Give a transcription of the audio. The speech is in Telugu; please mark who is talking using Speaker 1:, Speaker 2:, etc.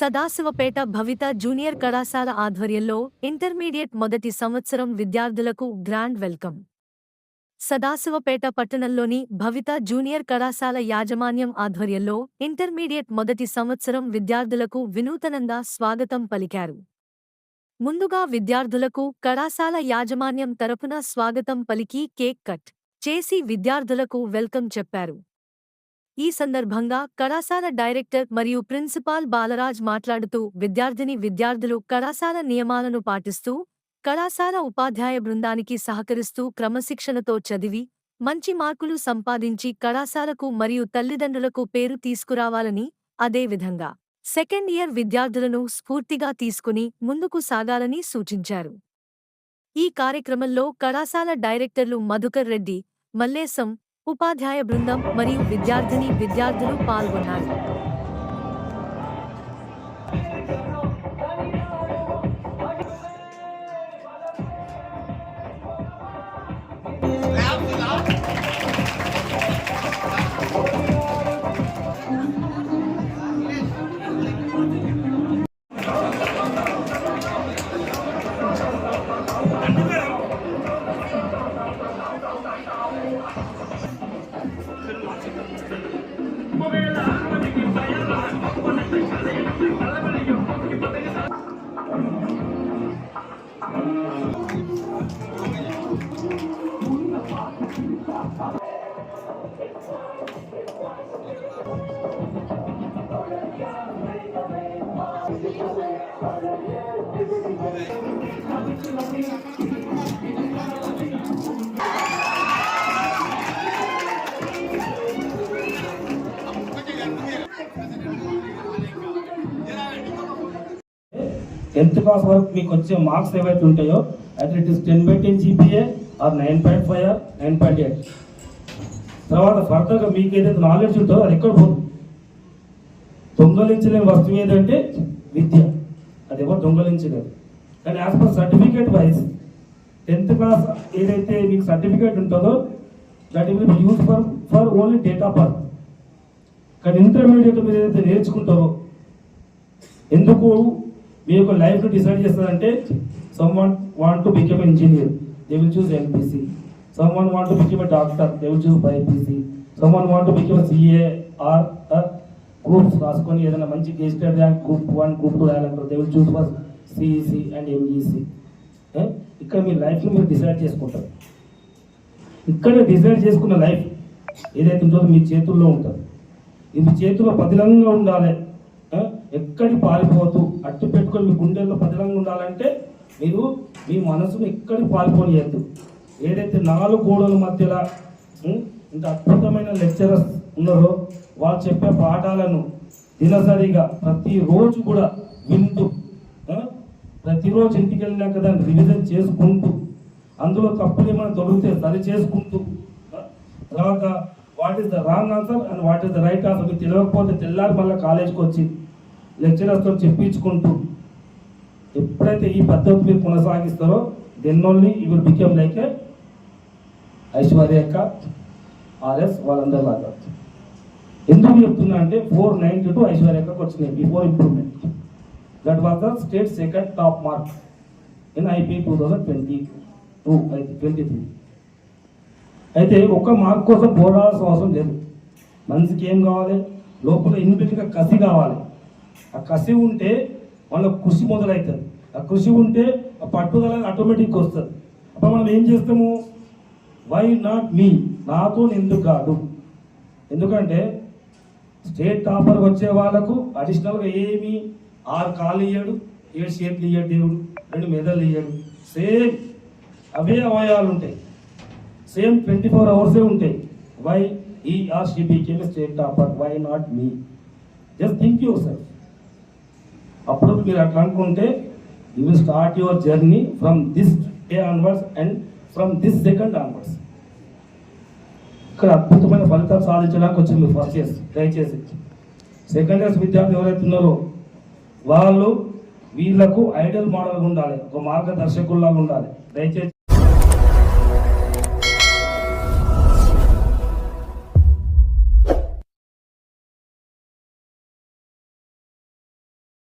Speaker 1: సదాశివపేట భవిత జూనియర్ కళాశాల ఆధ్వర్యంలో ఇంటర్మీడియట్ మొదటి సంవత్సరం విద్యార్థులకు గ్రాండ్ వెల్కమ్. సదాశివపేట పట్టణంలోని భవిత జూనియర్ కళాశాల యాజమాన్యం ఆధ్వర్యంలో ఇంటర్మీడియట్ మొదటి సంవత్సరం విద్యార్థులకు వినూతనంగా స్వాగతం పలికారు. ముందుగా విద్యార్థులకు కళాశాల యాజమాన్యం తరపున స్వాగతం పలికి కేక్ కట్ చేసి విద్యార్థులకు వెల్కమ్ చెప్పారు. ఈ సందర్భంగా కళాశాల డైరెక్టర్ మరియు ప్రిన్సిపాల్ బాలరాజ్ మాట్లాడుతూ విద్యార్థిని విద్యార్థులు కళాశాల నియమాలను పాటిస్తూ కళాశాల ఉపాధ్యాయ బృందానికి సహకరిస్తూ క్రమశిక్షణతో చదివి మంచి మార్కులు సంపాదించి కళాశాలకు మరియు తల్లిదండ్రులకు పేరు తీసుకురావాలని అదేవిధంగా సెకండ్ ఇయర్ విద్యార్థులను స్ఫూర్తిగా తీసుకుని ముందుకు సాగాలని సూచించారు. ఈ కార్యక్రమంలో కళాశాల డైరెక్టర్లు మధుకర్ రెడ్డి మల్లేశం ఉపాధ్యాయ బృందం మరియు విద్యార్థిని విద్యార్థులు పాల్గొన్నారు.
Speaker 2: టెన్త్ క్లాస్ వరకు మీకు వచ్చే మార్క్స్ ఏవైతే ఉంటాయో అయితే it is ten by ten GPA or nine point five or nine point eight తర్వాత ఫర్దర్గా మీకు ఏదైతే నాలెడ్జ్ ఉంటుందో అది ఎక్కడ పోదు. దొంగలించలేని వస్తువు ఏదంటే విద్య. అది ఎవరు దొంగలించలేదు కానీ as per certificate wise tenth class ఏదైతే మీకు సర్టిఫికేట్ ఉంటుందో that will use for for only date of birth కానీ ఇంటర్మీడియట్ మీరు ఏదైతే నేర్చుకుంటారో ఎందుకు మీ యొక్క లైఫ్ డిసైడ్ చేస్తారంటే someone want to become engineer they will choose MPC someone want to become doctor they will choose BiPC someone want to become CA or groups రాసుకొని ఏదైనా మంచి gazetted rank group one group two రాయాలంటారు they will choose for CEC and MEC ఇక్కడ మీ లైఫ్ని మీరు డిసైడ్ చేసుకుంటారు. ఇక్కడ డిసైడ్ చేసుకున్న లైఫ్ ఏదైతే ఉంటుందో మీ చేతుల్లో ఉంటుంది. ఇది మీ చేతుల్లో పదిలంగా ఉండాలి. Eh? ఎక్కడి పారిపోదు అట్టు పెట్టుకొని మీ గుండెల్లో పదిలంగా ఉండాలంటే మీరు మీ మనసును ఎక్కడికి పారిపోనియద్దు. ఏదైతే నాలుగు గోడల మధ్యలో ఇంత అద్భుతమైన లెక్చరర్స్ ఉన్నారో వాళ్ళు చెప్పే పాఠాలను దినసరిగా ప్రతిరోజు కూడా వింటూ ప్రతిరోజు ఇంటికి వెళ్ళినాక దాన్ని రివిజన్ చేసుకుంటూ అందులో తప్పులు ఏమైనా దొరికితే సరి చేసుకుంటూ తర్వాత what is the wrong answer and what is the right answer మీకు తెలియకపోతే తెల్లారి మళ్ళీ కాలేజ్కి వచ్చి లెక్చరర్స్తో చెప్పించుకుంటూ ఎప్పుడైతే ఈ పద్ధతి మీరు కొనసాగిస్తారో then only you will become like a Aishwarya అక్క ఆర్ఎస్ వాళ్ళందరిలాగా ఎందుకు చెప్తున్నా అంటే ఫోర్ నైన్టీ టూ ఐశ్వర్య అక్కకు వచ్చినాయి before improvement that was the state second top mark in IP two thousand twenty two twenty three అయితే ఒక్క మార్క్ కోసం పోరాడాల్సిన అవసరం లేదు. మనిషికి ఏం కావాలి? లోపల ఇన్బిల్ట్గా కసి కావాలి. ఆ కసి ఉంటే వాళ్ళ కృషి మొదలవుతుంది ఆ కృషి ఉంటే ఆ పట్టుదల ఆటోమేటిక్గా వస్తుంది. అప్పుడు మనం ఏం చేస్తాము? వై నాట్ మీ నాతో ఎందుకు కాదు. ఎందుకంటే స్టేట్ టాపర్ వచ్చే వాళ్ళకు అడిషనల్గా ఏమి ఆరు కాళ్ళు ఇయ్యాడు ఏడు చేతులు ఇయ్యాడు దేవుడు రెండు మెదళ్ళు ఇయ్యాడు. సేమ్ అవే అవయాలు ఉంటాయి. సేమ్ ట్వంటీ ఫోర్ అవర్సే ఉంటాయి. వై ఈ are she became state topper. Why not me just think you sir అప్పుడు మీరు అట్లా అనుకుంటే you will start your journey from this day onwards and from this second onwards ఇక్కడ అద్భుతమైన ఫలితాలు సాధించడానికి వచ్చింది మీరు ఫస్ట్ ఇయర్స్ దయచేసి సెకండ్ ఇయర్స్ విద్యార్థులు ఎవరైతే ఉన్నారో వాళ్ళు వీళ్ళకు ఐడియల్ మోడల్గా ఉండాలి ఒక మార్గదర్శకుల్లాగా ఉండాలి. దయచేసి